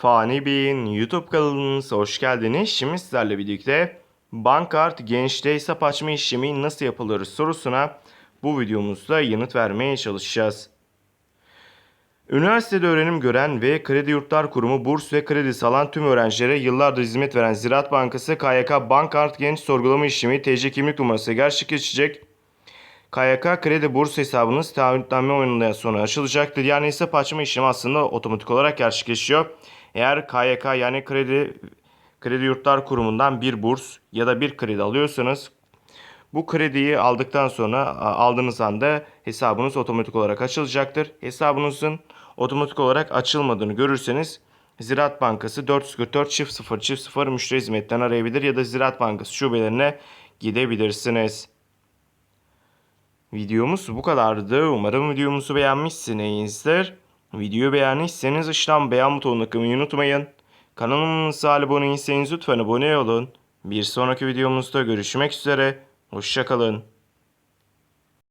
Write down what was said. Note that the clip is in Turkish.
Fani Bey'in YouTube kanalınıza hoş geldiniz. Şimdi sizlerle birlikte Bankart gençte hesap açma işlemi nasıl yapılır sorusuna bu videomuzda yanıt vermeye çalışacağız. Üniversitede öğrenim gören ve Kredi Yurtlar Kurumu burs ve kredi alan tüm öğrencilere yıllardır hizmet veren Ziraat Bankası KYK Bankart Genç Sorgulama işlemi TC kimlik numarası gerçekleşecek. KYK kredi burs hesabınız taahhütname oyunundan sonra açılacaktır. Yani hesap açma işlemi aslında otomatik olarak gerçekleşiyor. Eğer KYK yani kredi kredi yurtlar kurumundan bir burs ya da bir kredi alıyorsanız bu krediyi aldıktan sonra aldığınız anda hesabınız otomatik olarak açılacaktır. Hesabınızın otomatik olarak açılmadığını görürseniz Ziraat Bankası 444 çift 0 çift 0 müşteri hizmetten arayabilir ya da Ziraat Bankası şubelerine gidebilirsiniz. Videomuz bu kadardı. Umarım videomuzu beğenmişsinizdir. Videoyu beğendiyseniz aşağıdan beğen butonuna kılmayı unutmayın. Kanalımıza abone değilseniz lütfen abone olun. Bir sonraki videomuzda görüşmek üzere. Hoşçakalın.